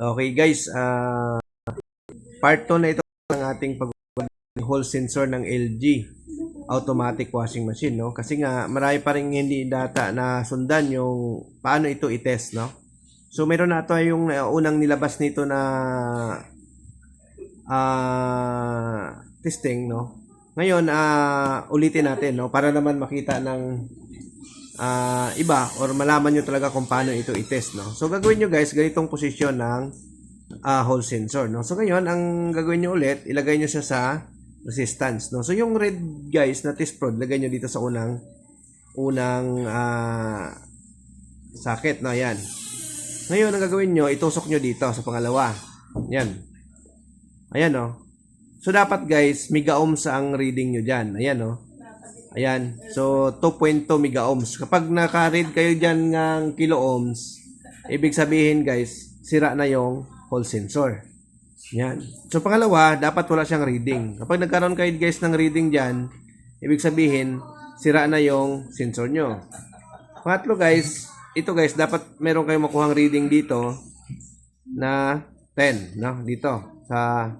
Okay guys, ah part 2 na ito ng ating pag hall sensor ng LG automatic washing machine no? Kasi nga marami pa rin hindi data na sundan yung paano ito i-test no? So meron na ito yung uh, unang nilabas nito na ah testing no? Ngayon ah ulitin natin no? Para naman makita ng ah, iba or malaman nyo talaga kung paano ito i-test no? So gagawin nyo guys ganitong posisyon ng ah, hall sensor no? So ngayon ang gagawin nyo ulit ilagay nyo siya sa resistance no? So yung red guys na test prod lagay nyo dito sa unang unang ah, socket no? Yan ngayon ang gagawin nyo itusok nyo dito sa pangalawa. Yan ayan no? So dapat guys mega ohms ang reading nyo dyan. Ayan no Ayan. So, 2.2 mega ohms. Kapag naka-read kayo dyan ng kilo ohms, ibig sabihin guys, sira na yung hall sensor. Yan. So, pangalawa, dapat wala siyang reading. Kapag nagkaroon kayo guys ng reading dyan, ibig sabihin, sira na yung sensor nyo. Pangatlo guys, ito guys, dapat meron kayong makuhang reading dito na 10, no? Dito, sa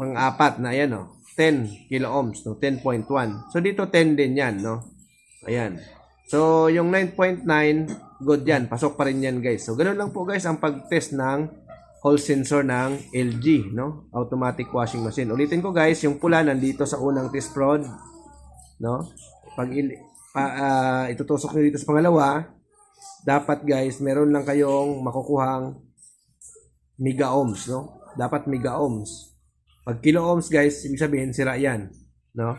pang-apat na ayan, no? 10 kilo ohms, no? 10.1. So, dito 10 din yan, no? Ayan. So, yung 9.9, good yan. Pasok pa rin yan, guys. So, ganun lang po, guys, ang pag-test ng hall sensor ng LG, no? Automatic washing machine. Ulitin ko, guys, yung pula nandito sa unang test prod, no? Pag pa, ah, itutusok nyo dito sa pangalawa, dapat, guys, meron lang kayong makukuhang mega ohms, no? Dapat mega ohms. Pag kilo ohms, guys, ibig sabihin, sira yan, no?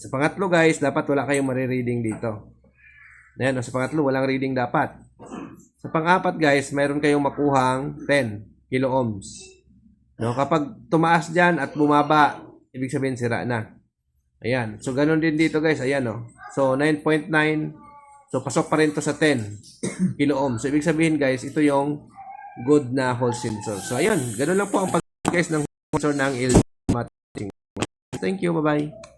Sa pangatlo, guys, dapat wala kayong marireading dito. Ayan, no? sa pangatlo, walang reading dapat. Sa pang-apat, guys, mayroon kayong makuhang 10 kilo ohms. No? Kapag tumaas dyan at bumaba, ibig sabihin sira na. Ayan. So, ganun din dito, guys. Ayan, no? So, 9.9. So, pasok pa rin to sa 10 kilo ohms. So, ibig sabihin, guys, ito yung good na hall sensor. So, ayun. Ganun lang po ang pag guys ng sensor ng LG. Thank you. Bye-bye.